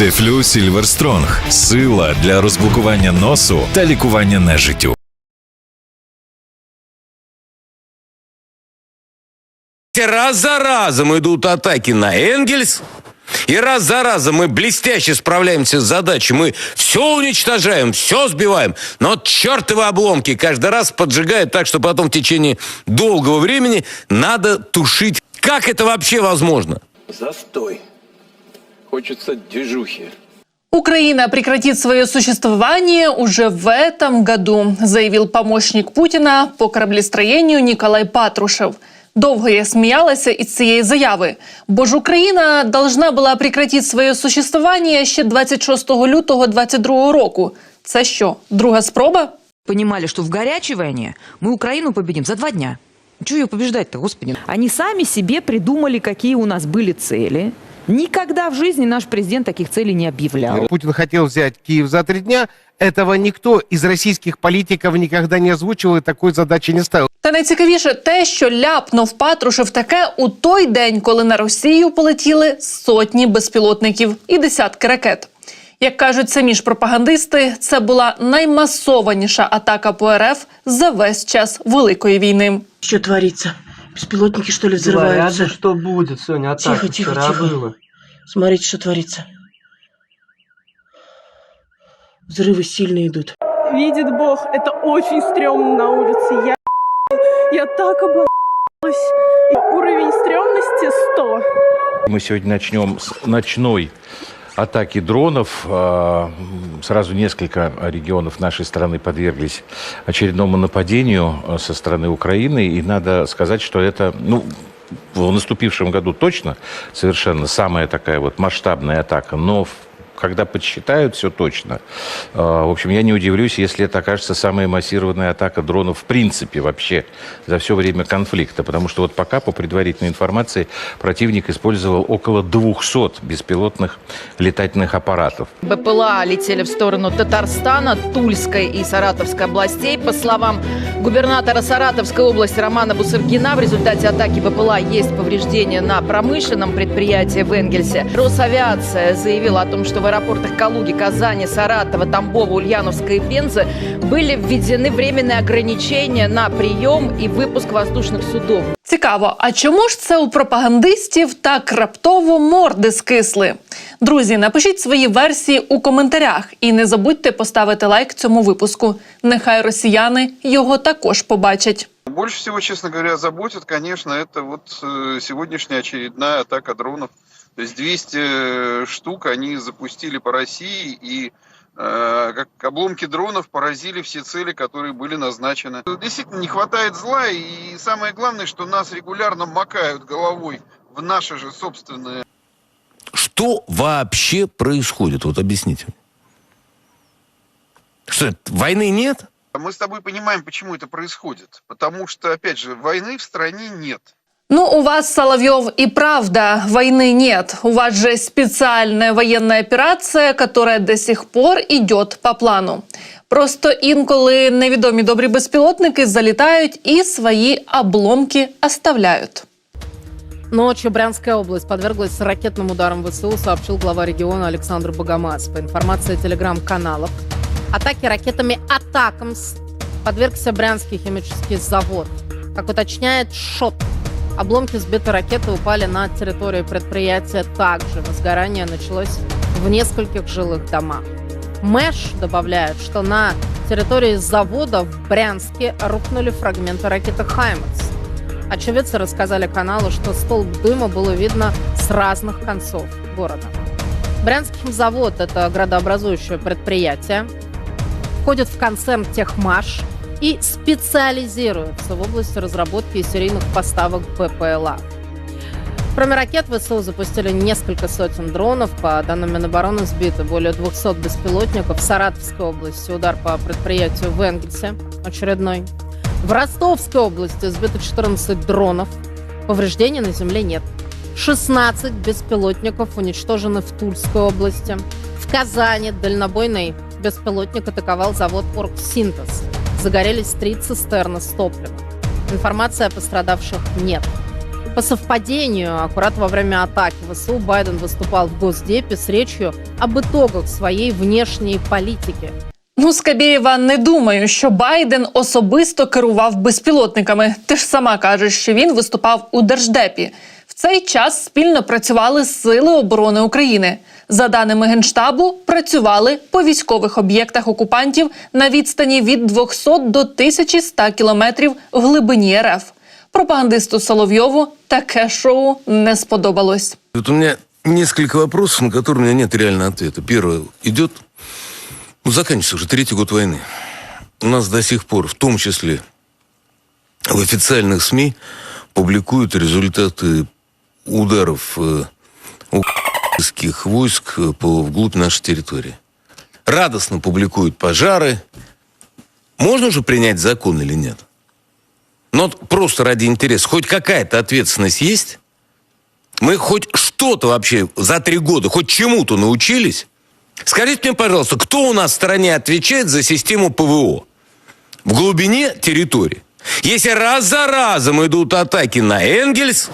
Дефлю Сільверстронг сила для розблокування носу та лікування нежиттю. Раз за разом идут атаки на Энгельс, и раз за разом мы блестяще справляемся с задачей. Мы все уничтожаем, все сбиваем. Но чертовы обломки каждый раз поджигают так, что потом в течение долгого времени надо тушить. Как это вообще возможно? Застой. Хочется движухи. Украина прекратит свое существование уже в этом году, заявил помощник Путіна по кораблестроению Николай Патрушев. Довго я сміялася із цієї заяви, бо ж Україна должна була прекратити своє существування ще 26 лютого 22 року. Це що, друга спроба? понимали, что в горячей войне мы Украину победим за два дня. Чего ее побеждать-то, господи? Они сами себе придумали, какие у нас были цели. Никогда в жизни наш президент таких целей не объявлял. Путин хотел взять Киев за три дня. Этого никто из российских политиков никогда не озвучивал и такой задачи не ставил. Та найцікавіше те, що ляпнув Патрушев таке у той день, коли на Росію полетіли сотні безпілотників і десятки ракет. Як кажуть самі ж пропагандисти, це була наймасованіша атака по РФ за весь час Великої війни. Что творится? Беспилотники, что ли, Говорят взрываются? что будет, Соня, атака Тихо, тихо, вчера тихо. было. Смотрите, что творится. Взрывы сильные идут. видит Бог, это очень стрёмно на улице. Я, я так обосралась. Уровень стрёмности 100. Мы сегодня начнем с ночной атаки дронов. А, Сразу несколько регионов нашей страны подверглись очередному нападению а, со стороны Украины. И надо сказать, что это, ну, в наступившем году точно совершенно самая такая вот масштабная атака. Но в- когда подсчитают все точно, а, в общем, я не удивлюсь, если это окажется самая массированная атака дронов в принципе вообще за все время конфликта. Потому что вот пока, по предварительной информации, противник использовал около 200 беспилотных летательных аппаратов. БПЛА летели в сторону Татарстана, Тульской и Саратовской областей. По словам губернатора Саратовской области Романа Бусыргина, в результате атаки БПЛА есть повреждения на промышленном предприятии в Энгельсе. Росавиация заявила о том, что в аэропортах Калуги, Казани, Саратова, Тамбова, Ульяновска и Пензы были введены временные ограничения на прием и выпуск воздушных судов. Цікаво, а чому ж це у пропагандистів так раптово морди скисли? Друзі, напишіть свої версії у коментарях і не забудьте поставити лайк цьому випуску. Нехай росіяни його також побачать. Больше всего, честно говоря, заботит, конечно, это вот э, сегодняшняя очередная атака дронов. То есть 200 штук они запустили по России, и э, как обломки дронов поразили все цели, которые были назначены. Действительно, не хватает зла, и самое главное, что нас регулярно макают головой в наши же собственные Что вообще происходит? Вот объясните. Что, войны нет? Мы с тобой понимаем, почему это происходит. Потому что, опять же, войны в стране нет. Ну, у вас, Соловьев, и правда войны нет. У вас же специальная военная операция, которая до сих пор идет по плану. Просто інколи невідомі добрі безпілотники залітають і свої обломки оставляють. Ночью Брянская область подверглась ракетным ударам ВСУ, сообщил глава региона Александр Богомаз. По информации телеграм-каналов, атаки ракетами «Атакамс» подвергся Брянский химический завод. Как уточняет ШОТ, обломки сбитой ракеты упали на территорию предприятия также. Возгорание началось в нескольких жилых домах. Мэш добавляет, что на территории завода в Брянске рухнули фрагменты ракеты «Хаймерс». Очевидцы рассказали каналу, что столб дыма было видно с разных концов города. Брянский химзавод – это градообразующее предприятие, входит в концерн «Техмаш» и специализируется в области разработки и серийных поставок БПЛА. Кроме ракет, ВСУ запустили несколько сотен дронов. По данным Минобороны, сбито более 200 беспилотников. В Саратовской области удар по предприятию в Энгельсе очередной. В Ростовской области сбито 14 дронов. Повреждений на земле нет. 16 беспилотников уничтожены в Тульской области. В Казани дальнобойный беспилотник атаковал завод «Оргсинтез». Загорелись три цистерны с топливом. Информации о пострадавших нет. По совпадению, аккурат во время атаки ВСУ Байден выступал в Госдепе с речью об итогах своей внешней политики. Ну, Скабєєва, не думаю, що Байден особисто керував безпілотниками. Ти ж сама кажеш, що він виступав у держдепі. В цей час спільно працювали Сили оборони України. За даними генштабу, працювали по військових об'єктах окупантів на відстані від 200 до 1100 кілометрів в глибині РФ. Пропагандисту Соловйову таке шоу не сподобалось. Вот у меня несколько вопросов, на которые у меня нет реального ответа. Первое. Идет, ну, заканчивается уже третий год войны. У нас до сих пор, в том числе в официальных СМИ, публикуют результаты ударов э, украинских войск э, по, вглубь нашей территории. Радостно публикуют пожары. Можно уже принять закон или нет? Но вот просто ради интереса, хоть какая-то ответственность есть? Мы хоть что-то вообще за три года, хоть чему-то научились? Скажите мне, пожалуйста, кто у нас в стране отвечает за систему ПВО? В глубине территории. Если раз за разом идут атаки на Энгельс,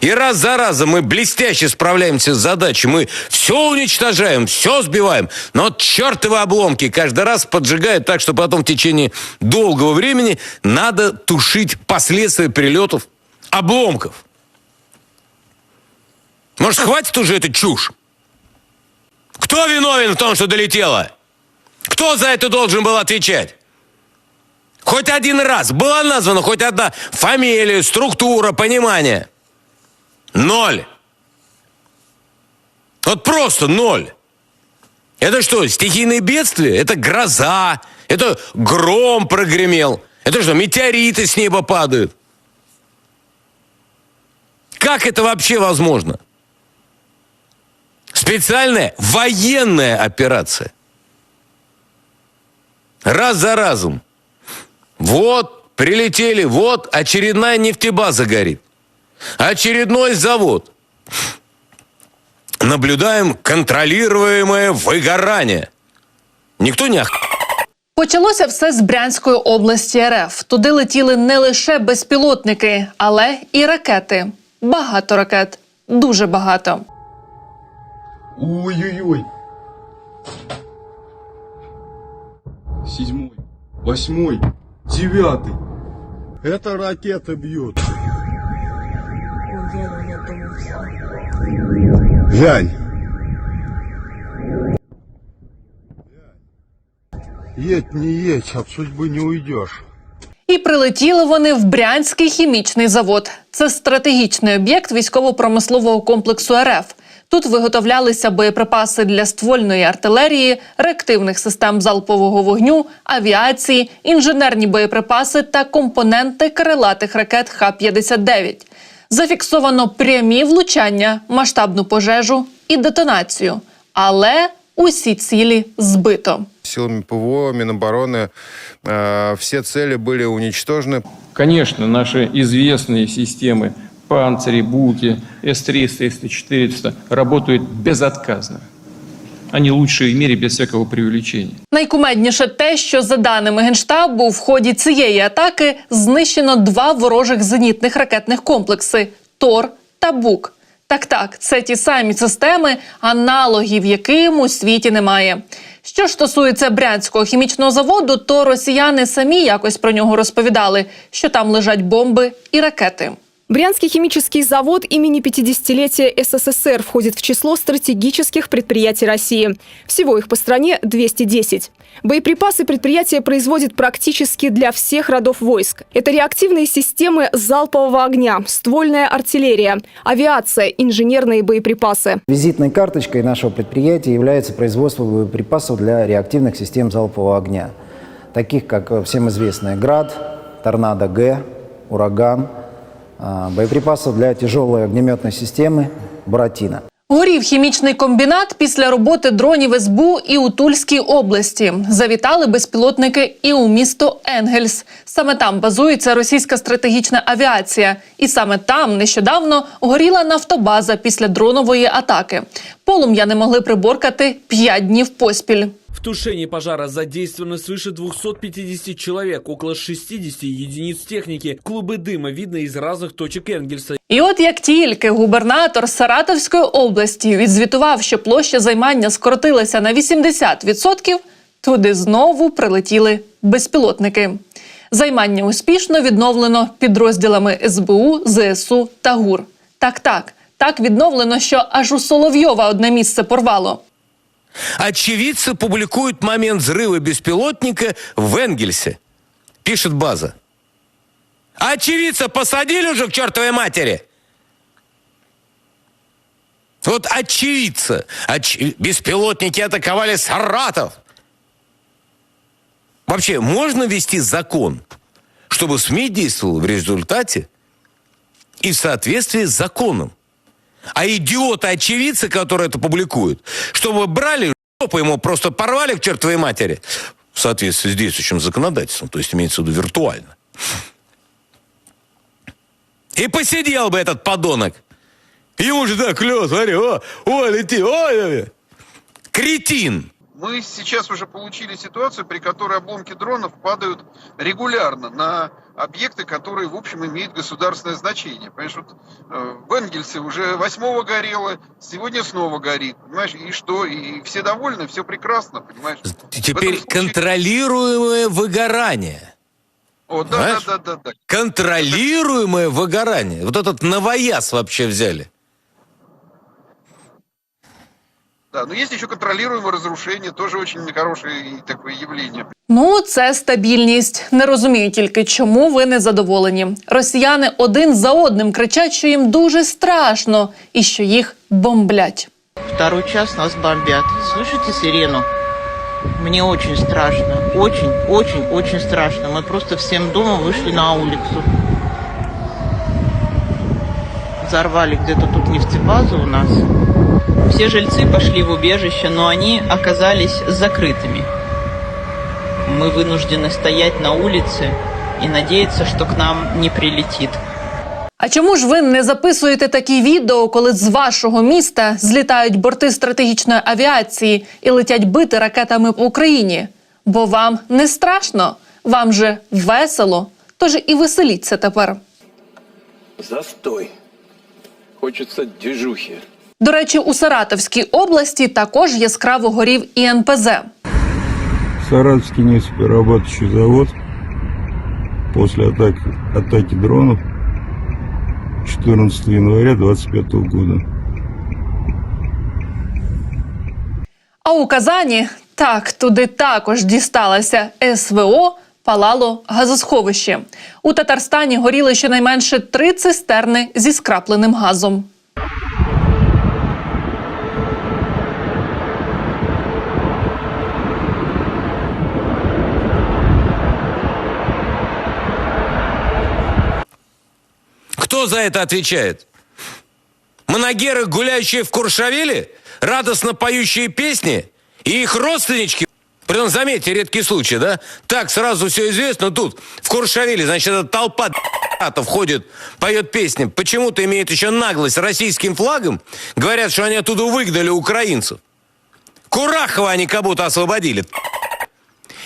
и раз за разом мы блестяще справляемся с задачей, мы все уничтожаем, все сбиваем, но чертовы обломки каждый раз поджигают так, что потом в течение долгого времени надо тушить последствия прилетов обломков. Может, хватит уже эту чушь? Кто виновен в том, что долетело? Кто за это должен был отвечать? Хоть один раз была названа хоть одна фамилия, структура, понимание. Ноль. Вот просто ноль. Это что, стихийные бедствия? Это гроза? Это гром прогремел? Это что, метеориты с неба падают? Как это вообще возможно? Специальная военная операция. Раз за разом. Вот, прилетели, вот очередная нефтебаза горит. Очередной завод. Наблюдаем контролируемое выгорание. Никто не ох... Почалося все з Брянської області РФ. Туди летіли не лише безпілотники, але і ракети. Багато ракет, дуже багато. Ой-ой-ой. Седьмой, восьмой, девятый. Это ракеты бьют. Глянь. Едь, не едь, от судьбы не уйдешь. І прилетіли вони в Брянський хімічний завод. Це стратегічний об'єкт військово-промислового комплексу РФ. Тут виготовлялися боєприпаси для ствольної артилерії, реактивних систем залпового вогню, авіації, інженерні боєприпаси та компоненти крилатих ракет Х-59. Зафіксовано прямі влучання, масштабну пожежу і детонацію. Але усі цілі збито. Силами ПВО, Минобороны э, все цели были уничтожены. Конечно, наши известные системы «Панцири», «Буки», С-300, С-400 работают безотказно. Они лучшие в мире без всякого преувеличения. Найкумедніше те, що за даними генштабу, в ході цієї атаки знищено два ворожих зенітних ракетних комплекси Тор та Бук. Так, так, це ті самі системи, аналогів яким у світі немає. Що ж стосується брянського хімічного заводу, то росіяни самі якось про нього розповідали, що там лежать бомби і ракети. Брянский химический завод имени 50-летия СССР входит в число стратегических предприятий России. Всего их по стране 210. Боеприпасы предприятие производит практически для всех родов войск. Это реактивные системы залпового огня, ствольная артиллерия, авиация, инженерные боеприпасы. Визитной карточкой нашего предприятия является производство боеприпасов для реактивных систем залпового огня, таких как э, всем известные «Град», «Торнадо-Г», «Ураган», а, боеприпасов для тяжелой огнеметной системы «Буратино». Горів хімічний комбінат після роботи дронів СБУ і у Тульській області. Завітали безпілотники і у місто Енгельс. Саме там базується російська стратегічна авіація, і саме там нещодавно горіла нафтобаза після дронової атаки. Полум'я не могли приборкати п'ять днів поспіль. В тушении пожара задействовано свыше 250 человек, около 60 единиц техники. Клубы дыма видно из разных точек Энгельса. І от як тільки губернатор Саратовської області відзвітував, що площа займання скоротилася на 80%, туди знову прилетіли безпілотники. Займання успішно відновлено підрозділами СБУ, ЗСУ та ГУР. Так, так, так відновлено, що аж у Соловйова одне місце порвало. Очевидцы публикуют момент взрыва беспилотника в Энгельсе. Пишет база. Очевидца посадили уже к чертовой матери? Вот очевидца. Оч- Беспилотники атаковали Саратов. Вообще, можно ввести закон, чтобы СМИ действовал в результате и в соответствии с законом? А идиоты-очевидцы, которые это публикуют, чтобы брали жопу ему просто порвали к чертовой матери в соответствии с действующим законодательством, то есть имеется в виду виртуально. И посидел бы этот подонок. Ему же так клево, смотри, о, о, лети, ой, кретин. Мы сейчас уже получили ситуацию, при которой обломки дронов падают регулярно на объекты, которые, в общем, имеют государственное значение. Понимаешь, вот э, в Энгельсе уже восьмого горело, сегодня снова горит. Понимаешь, и что? И все довольны, все прекрасно, понимаешь? Теперь контролируемое выгорание. О, да, Понимаешь? да, да, да, да. Контролируемое выгорание. Вот этот новояз вообще взяли. Да, но есть еще контролируемое разрушение, тоже очень хорошее и такое явление. Ну, це стабільність. Не розумію тільки, чому ви не задоволені. Росіяни один за одним кричать, що їм дуже страшно і що їх бомблять. Второй час нас бомбят. Слышите сирену? Мне очень страшно. Очень, очень, очень страшно. Мы просто всем домом вышли на улицу. Взорвали где-то тут нефтебазу у нас. Все жильцы пошли в убежище, но они оказались закрытыми. Мы вынуждены стоять на улице и надеяться, что к нам не прилетит. А чому ж ви не записуєте такі відео, коли з вашого міста злітають борти стратегічної авіації і летять бити ракетами по Україні? Бо вам не страшно, вам же весело. Тож і веселіться тепер. Застой. Хочется движухи. До речі, у Саратовській області також яскраво горів і НПЗ. Саратовский нефтеперерабатывающий завод после атаки, атаки дронов 14 января 2025 года. А у Казані так туди також дісталася СВО. Палало газосховище. У Татарстані горіли щонайменше три цистерни зі скрапленим газом. За это отвечает? Моногеры, гуляющие в Куршавеле, радостно поющие песни, и их родственнички, притом, заметьте, редкий случай, да? Так сразу все известно тут, в Куршавеле, значит, эта толпа ходит, поет песни, почему-то имеет еще наглость российским флагом, говорят, что они оттуда выгнали украинцев. Курахова они как будто освободили.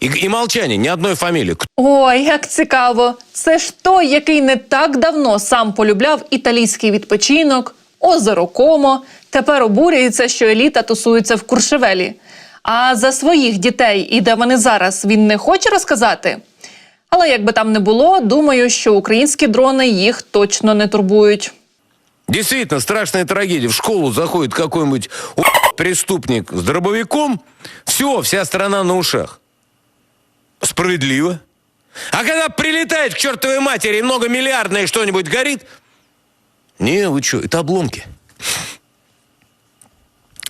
И, и молчание, ни одной фамилии. Ой, як цікаво! Це ж той, який не так давно сам полюбляв італійський відпочинок, озеро Комо. Тепер обурюється, що еліта тусується в Куршевелі. А за своїх дітей і де вони зараз він не хоче розказати. Але як би там не було, думаю, що українські дрони їх точно не турбують. Действительно, страшная трагедия. В школу заходит какой-нибудь преступник с дробовиком, все, вся страна на ушах. Справедливо. А когда прилетает к чертовой матери и многомиллиардное что-нибудь горит, не, вы что, это обломки.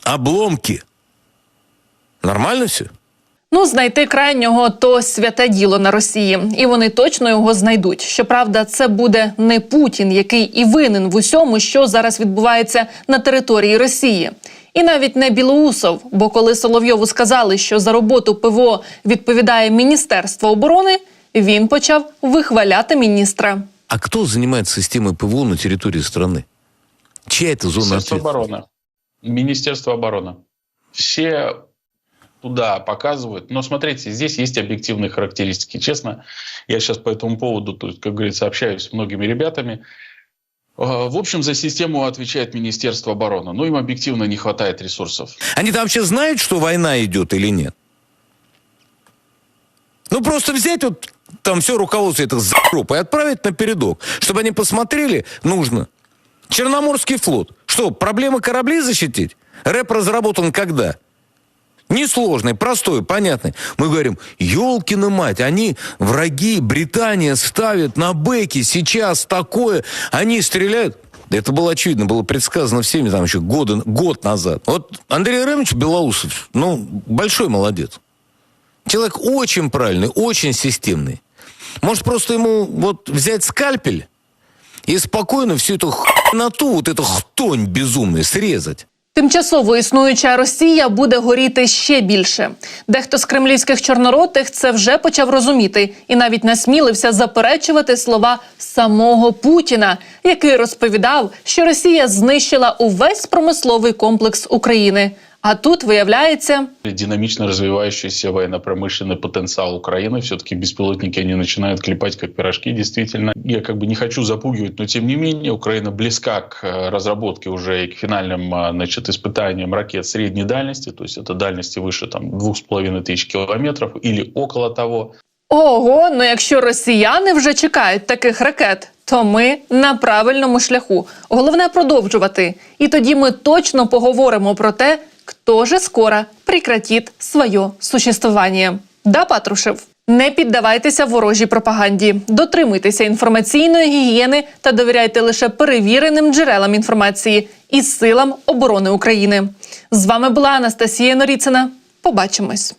Обломки. Нормально все? Ну, знайти крайнього то святе діло на Росії, і вони точно його знайдуть. Щоправда, це буде не Путін, який і винен в усьому, що зараз відбувається на території Росії. І навіть не Білоусов, бо коли Соловйову сказали, що за роботу ПВО відповідає Міністерство оборони, він почав вихваляти міністра. А кто занимается системой ПВО на территории страны? Чья это зона Министерство ответственности? обороны. Министерство обороны. Все туда показывают. Но смотрите, здесь есть объективные характеристики. Честно, я сейчас по этому поводу, то есть, как говорится, общаюсь с многими ребятами. Э, В общем, за систему отвечает Министерство обороны. Но им объективно не хватает ресурсов. Они там вообще знают, что война идет или нет? Ну, просто взять вот там все руководство этих за***об и отправить на передок, чтобы они посмотрели, нужно. Черноморский флот. Что, проблема кораблей защитить? рэп разработан когда? Несложный, простой, понятный. Мы говорим, елкина мать, они враги, Британия ставит на бэки сейчас такое, они стреляют. Это было очевидно, было предсказано всеми там еще годы, год назад. Вот Андрей Ремович Белоусов, ну, большой молодец. Человек очень правильный, очень системный. Может, просто ему вот взять скальпель и спокойно всю эту хноту, вот эту хтонь безумную срезать. Тимчасово існуюча Росія буде горіти ще більше. Дехто з кремлівських чорноротих це вже почав розуміти і навіть насмілився заперечувати слова самого Путіна, який розповідав, що Росія знищила увесь промисловий комплекс України. А тут виявляється, Динамично развивающийся военно-промышленный потенциал Украины. Все-таки беспилотники, они начинают клепать как пирожки, действительно. Я как бы не хочу запугивать, но тем не менее Украина близка к э, разработке уже и к финальным э, значит, испытаниям ракет средней дальности. То есть это дальности выше там, двух с половиной тысяч километров или около того. ого, ну якщо росіяни вже чекають таких ракет, то ми на правильному шляху. Головне продовжувати. І тоді ми точно поговоримо про те, хто же скоро прекратит своє существування. Да, Патрушев? Не піддавайтеся ворожій пропаганді, дотримуйтеся інформаційної гігієни та довіряйте лише перевіреним джерелам інформації і силам оборони України. З вами була Анастасія Норіцина. Побачимось.